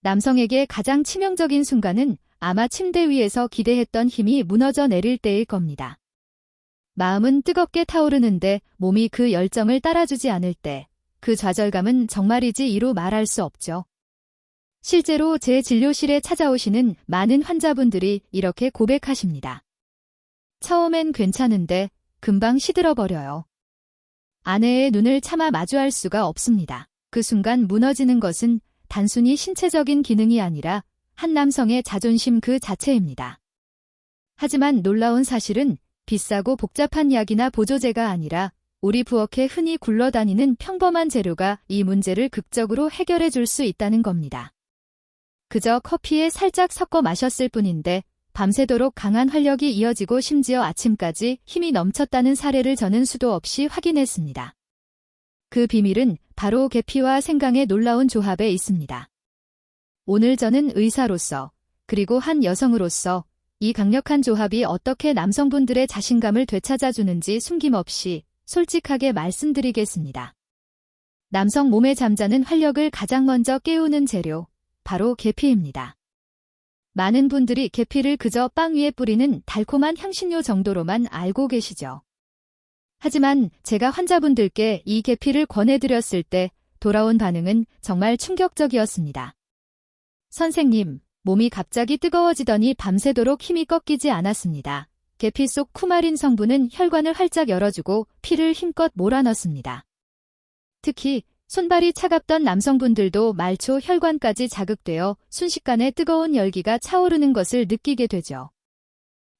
남성에게 가장 치명적인 순간은 아마 침대 위에서 기대했던 힘이 무너져 내릴 때일 겁니다. 마음은 뜨겁게 타오르는데 몸이 그 열정을 따라주지 않을 때 그 좌절감은 정말이지 이루 말할 수 없죠. 실제로 제 진료실에 찾아오시는 많은 환자분들이 이렇게 고백하십니다. 처음엔 괜찮은데 금방 시들어버려요. 아내의 눈을 차마 마주할 수가 없습니다. 그 순간 무너지는 것은 단순히 신체적인 기능이 아니라 한 남성의 자존심 그 자체입니다. 하지만 놀라운 사실은 비싸고 복잡한 약이나 보조제가 아니라 우리 부엌에 흔히 굴러다니는 평범한 재료가 이 문제를 극적으로 해결해 줄 수 있다는 겁니다. 그저 커피에 살짝 섞어 마셨을 뿐인데 밤새도록 강한 활력이 이어지고 심지어 아침까지 힘이 넘쳤다는 사례를 저는 수도 없이 확인했습니다. 그 비밀은 바로 계피와 생강의 놀라운 조합에 있습니다. 오늘 저는 의사로서 그리고 한 여성으로서 이 강력한 조합이 어떻게 남성분들의 자신감을 되찾아주는지 숨김없이 솔직하게 말씀드리겠습니다. 남성 몸에 잠자는 활력을 가장 먼저 깨우는 재료, 바로 계피입니다. 많은 분들이 계피를 그저 빵 위에 뿌리는 달콤한 향신료 정도로만 알고 계시죠. 하지만 제가 환자분들께 이 계피를 권해드렸을 때 돌아온 반응은 정말 충격적이었습니다. 선생님, 몸이 갑자기 뜨거워지더니 밤새도록 힘이 꺾이지 않았습니다. 계피 속 쿠마린 성분은 혈관을 활짝 열어주고 피를 힘껏 몰아넣습니다. 특히 손발이 차갑던 남성분들도 말초 혈관까지 자극되어 순식간에 뜨거운 열기가 차오르는 것을 느끼게 되죠.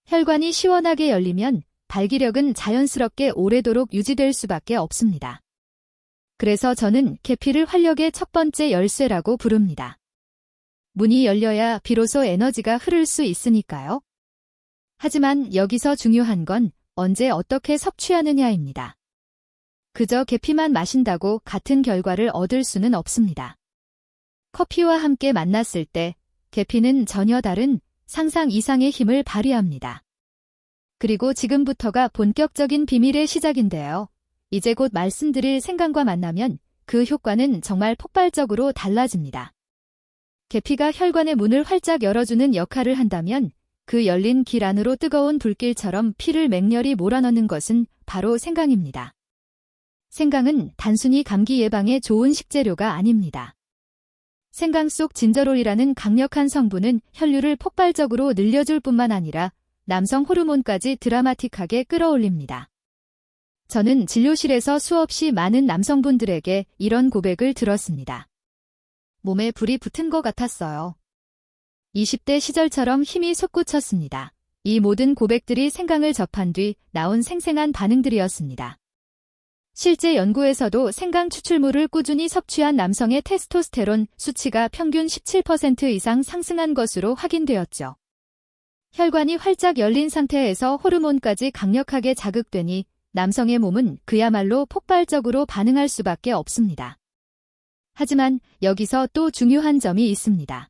혈관이 시원하게 열리면 발기력은 자연스럽게 오래도록 유지될 수밖에 없습니다. 그래서 저는 계피를 활력의 첫 번째 열쇠라고 부릅니다. 문이 열려야 비로소 에너지가 흐를 수 있으니까요. 하지만 여기서 중요한 건 언제 어떻게 섭취하느냐입니다. 그저 계피만 마신다고 같은 결과를 얻을 수는 없습니다. 커피와 함께 만났을 때 계피는 전혀 다른 상상 이상의 힘을 발휘합니다. 그리고 지금부터가 본격적인 비밀의 시작인데요. 이제 곧 말씀드릴 생강과 만나면 그 효과는 정말 폭발적으로 달라집니다. 계피가 혈관의 문을 활짝 열어주는 역할을 한다면 그 열린 길 안으로 뜨거운 불길처럼 피를 맹렬히 몰아넣는 것은 바로 생강입니다. 생강은 단순히 감기 예방에 좋은 식재료가 아닙니다. 생강 속 진저롤이라는 강력한 성분은 혈류를 폭발적으로 늘려줄 뿐만 아니라 남성 호르몬까지 드라마틱하게 끌어올립니다. 저는 진료실에서 수없이 많은 남성분들에게 이런 고백을 들었습니다. 몸에 불이 붙은 것 같았어요. 20대 시절처럼 힘이 솟구쳤습니다. 이 모든 고백들이 생강을 접한 뒤 나온 생생한 반응들이었습니다. 실제 연구에서도 생강 추출물을 꾸준히 섭취한 남성의 테스토스테론 수치가 평균 17% 이상 상승한 것으로 확인되었죠. 혈관이 활짝 열린 상태에서 호르몬까지 강력하게 자극되니 남성의 몸은 그야말로 폭발적으로 반응할 수밖에 없습니다. 하지만 여기서 또 중요한 점이 있습니다.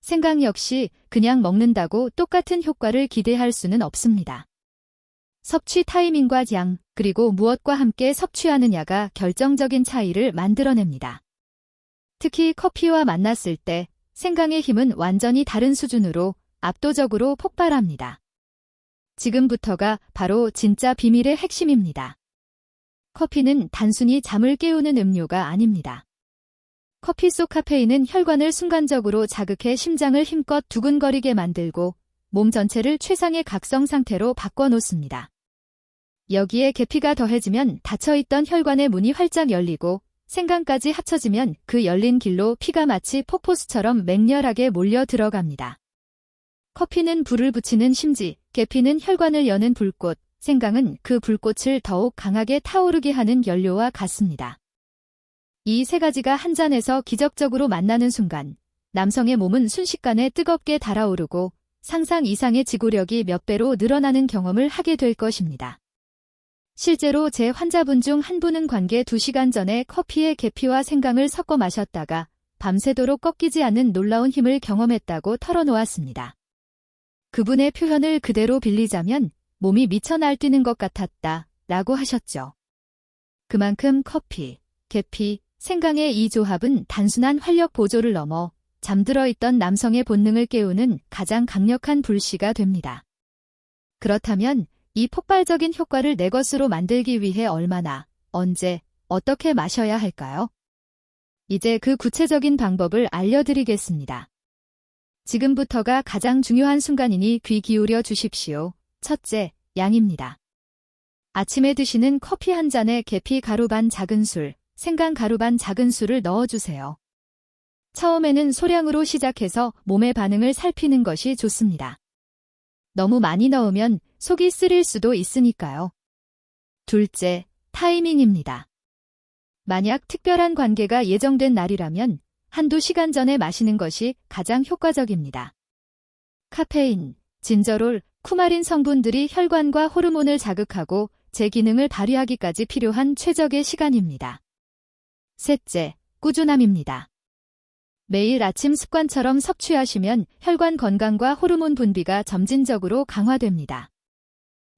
생강 역시 그냥 먹는다고 똑같은 효과를 기대할 수는 없습니다. 섭취 타이밍과 양, 그리고 무엇과 함께 섭취하느냐가 결정적인 차이를 만들어냅니다. 특히 커피와 만났을 때 생강의 힘은 완전히 다른 수준으로 압도적으로 폭발합니다. 지금부터가 바로 진짜 비밀의 핵심입니다. 커피는 단순히 잠을 깨우는 음료가 아닙니다. 커피 속 카페인은 혈관을 순간적으로 자극해 심장을 힘껏 두근거리게 만들고 몸 전체를 최상의 각성 상태로 바꿔놓습니다. 여기에 계피가 더해지면 닫혀있던 혈관의 문이 활짝 열리고 생강까지 합쳐지면 그 열린 길로 피가 마치 폭포수처럼 맹렬하게 몰려 들어갑니다. 커피는 불을 붙이는 심지, 계피는 혈관을 여는 불꽃, 생강은 그 불꽃을 더욱 강하게 타오르게 하는 연료와 같습니다. 이 세 가지가 한 잔에서 기적적으로 만나는 순간 남성의 몸은 순식간에 뜨겁게 달아오르고 상상 이상의 지구력이 몇 배로 늘어나는 경험을 하게 될 것입니다. 실제로 제 환자분 중 한 분은 관계 2시간 전에 커피에 계피와 생강을 섞어 마셨다가 밤새도록 꺾이지 않는 놀라운 힘을 경험했다고 털어놓았습니다. 그분의 표현을 그대로 빌리자면 몸이 미쳐 날뛰는 것 같았다 라고 하셨죠. 그만큼 커피, 계피, 생강의 이 조합은 단순한 활력 보조를 넘어 잠들어 있던 남성의 본능을 깨우는 가장 강력한 불씨가 됩니다. 그렇다면 이 폭발적인 효과를 내 것으로 만들기 위해 얼마나, 언제, 어떻게 마셔야 할까요? 이제 그 구체적인 방법을 알려드리겠습니다. 지금부터가 가장 중요한 순간이니 귀 기울여 주십시오. 첫째, 양입니다. 아침에 드시는 커피 한 잔에 계피 가루 반 작은 술, 생강 가루 반 작은 술을 넣어주세요. 처음에는 소량으로 시작해서 몸의 반응을 살피는 것이 좋습니다. 너무 많이 넣으면 속이 쓰릴 수도 있으니까요. 둘째, 타이밍입니다. 만약 특별한 관계가 예정된 날이라면 한두 시간 전에 마시는 것이 가장 효과적입니다. 카페인, 진저롤, 쿠마린 성분들이 혈관과 호르몬을 자극하고 제 기능을 발휘하기까지 필요한 최적의 시간입니다. 셋째, 꾸준함입니다. 매일 아침 습관처럼 섭취하시면 혈관 건강과 호르몬 분비가 점진적으로 강화됩니다.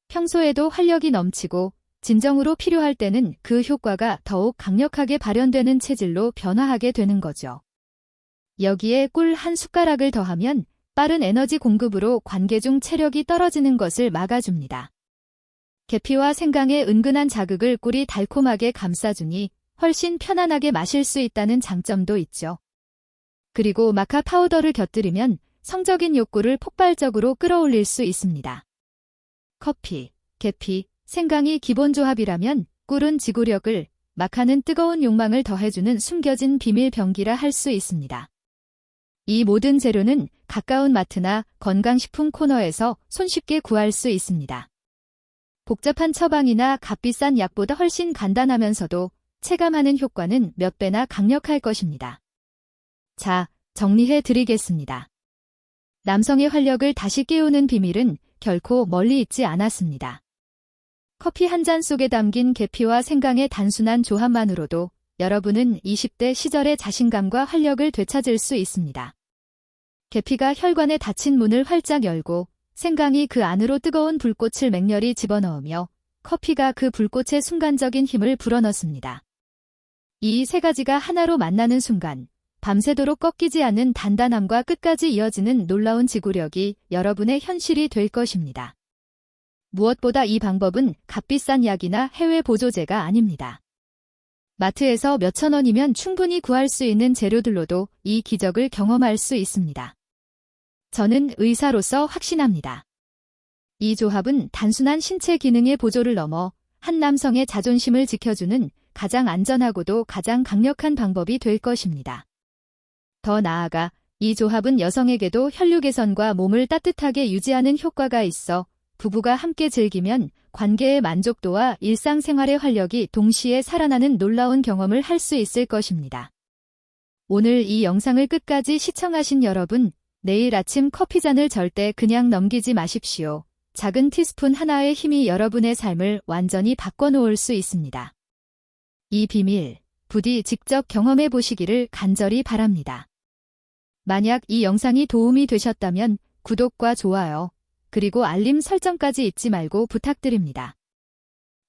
평소에도 활력이 넘치고 진정으로 필요할 때는 그 효과가 더욱 강력하게 발현되는 체질로 변화하게 되는 거죠. 여기에 꿀 한 숟가락을 더하면 빠른 에너지 공급으로 관계 중 체력이 떨어지는 것을 막아줍니다. 계피와 생강의 은근한 자극을 꿀이 달콤하게 감싸주니 훨씬 편안하게 마실 수 있다는 장점도 있죠. 그리고 마카 파우더를 곁들이면 성적인 욕구를 폭발적으로 끌어올릴 수 있습니다. 커피, 계피, 생강이 기본 조합이라면 꿀은 지구력을, 마카는 뜨거운 욕망을 더해주는 숨겨진 비밀 병기라 할 수 있습니다. 이 모든 재료는 가까운 마트나 건강식품 코너에서 손쉽게 구할 수 있습니다. 복잡한 처방이나 값비싼 약보다 훨씬 간단하면서도 체감하는 효과는 몇 배나 강력할 것입니다. 자, 정리해 드리겠습니다. 남성의 활력을 다시 깨우는 비밀은 결코 멀리 있지 않았습니다. 커피 한 잔 속에 담긴 계피와 생강의 단순한 조합만으로도 여러분은 20대 시절의 자신감과 활력을 되찾을 수 있습니다. 계피가 혈관에 닫힌 문을 활짝 열고 생강이 그 안으로 뜨거운 불꽃을 맹렬히 집어넣으며 커피가 그 불꽃의 순간적인 힘을 불어넣습니다. 이 세 가지가 하나로 만나는 순간 밤새도록 꺾이지 않는 단단함과 끝까지 이어지는 놀라운 지구력이 여러분의 현실이 될 것입니다. 무엇보다 이 방법은 값비싼 약이나 해외 보조제가 아닙니다. 마트에서 몇천 원이면 충분히 구할 수 있는 재료들로도 이 기적을 경험할 수 있습니다. 저는 의사로서 확신합니다. 이 조합은 단순한 신체 기능의 보조를 넘어 한 남성의 자존심을 지켜주는 가장 안전하고도 가장 강력한 방법이 될 것입니다. 더 나아가 이 조합은 여성에게도 혈류 개선과 몸을 따뜻하게 유지하는 효과가 있어 부부가 함께 즐기면 관계의 만족도와 일상생활의 활력이 동시에 살아나는 놀라운 경험을 할 수 있을 것입니다. 오늘 이 영상을 끝까지 시청하신 여러분, 내일 아침 커피잔을 절대 그냥 넘기지 마십시오. 작은 티스푼 하나의 힘이 여러분의 삶을 완전히 바꿔놓을 수 있습니다. 이 비밀, 부디 직접 경험해 보시기를 간절히 바랍니다. 만약 이 영상이 도움이 되셨다면 구독과 좋아요, 그리고 알림 설정까지 잊지 말고 부탁드립니다.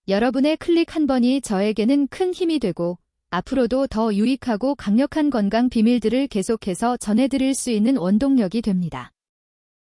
여러분의 클릭 한 번이 저에게는 큰 힘이 되고 앞으로도 더 유익하고 강력한 건강 비밀들을 계속해서 전해드릴 수 있는 원동력이 됩니다.